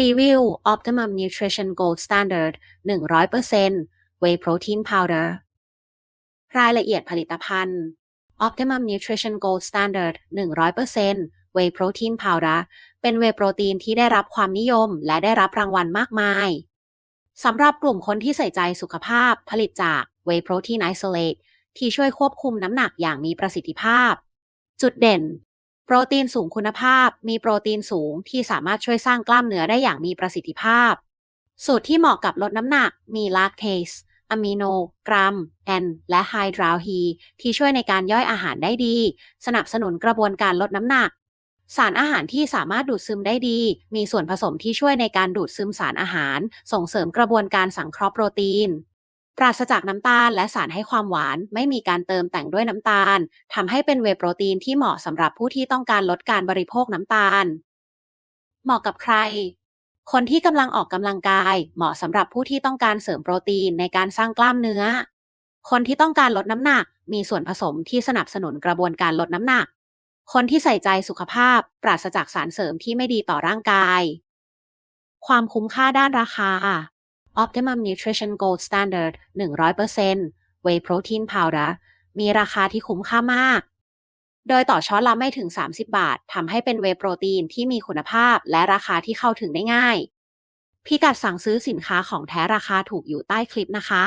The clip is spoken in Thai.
รีวิว Optimum Nutrition Gold Standard 100% Whey Protein Powder รายละเอียดผลิตภัณฑ์ Optimum Nutrition Gold Standard 100% Whey Protein Powder เป็นเวย์โปรตีนที่ได้รับความนิยมและได้รับรางวัลมากมาย สำหรับกลุ่มคนที่ใส่ใจสุขภาพผลิตจาก Whey Protein Isolate ที่ช่วยควบคุมน้ำหนักอย่างมีประสิทธิภาพ จุดเด่น โปรตีนสูงคุณภาพ มีโปรตีนสูงที่สามารถช่วยสร้างกล้ามเนื้อได้อย่างมีประสิทธิภาพ สูตรที่เหมาะกับลดน้ำหนักมีลาคเทสอะมิโน กรัม แอน และไฮดราฮีที่ช่วยในการย่อยอาหารได้ดี สนับสนุนกระบวนการลดน้ำหนัก สารอาหารที่สามารถดูดซึมได้ดี มีส่วนผสมที่ช่วยในการดูดซึมสารอาหาร ส่งเสริมกระบวนการสังเคราะห์โปรตีน ปราศจากน้ำตาลและสารให้ความหวาน ไม่มีการเติมแต่งด้วยน้ำตาลทำให้เป็นเวโปรตีนที่เหมาะสำหรับผู้ที่ต้องการลดการบริโภคน้ำตาล เหมาะกับใคร คนที่กำลังออกกำลังกาย เหมาะสำหรับผู้ที่ต้องการเสริมโปรตีนในการสร้างกล้ามเนื้อ คนที่ต้องการลดน้ำหนัก มีส่วนผสมที่สนับสนุนกระบวนการลดน้ำหนัก คนที่ใส่ใจสุขภาพ ปราศจากสารเสริมที่ไม่ดีต่อร่างกาย ความคุ้มค่าด้านราคา Optimum Nutrition Gold Standard 100% Whey Protein Powder มีราคาที่คุ้มค่ามาก โดยต่อช้อนละไม่ถึง 30 บาท ทำให้เป็นเวโปรตีนที่มีคุณภาพและราคาที่เข้าถึงได้ง่าย พิกัดสั่งซื้อสินค้าของแท้ราคาถูกอยู่ใต้คลิปนะคะ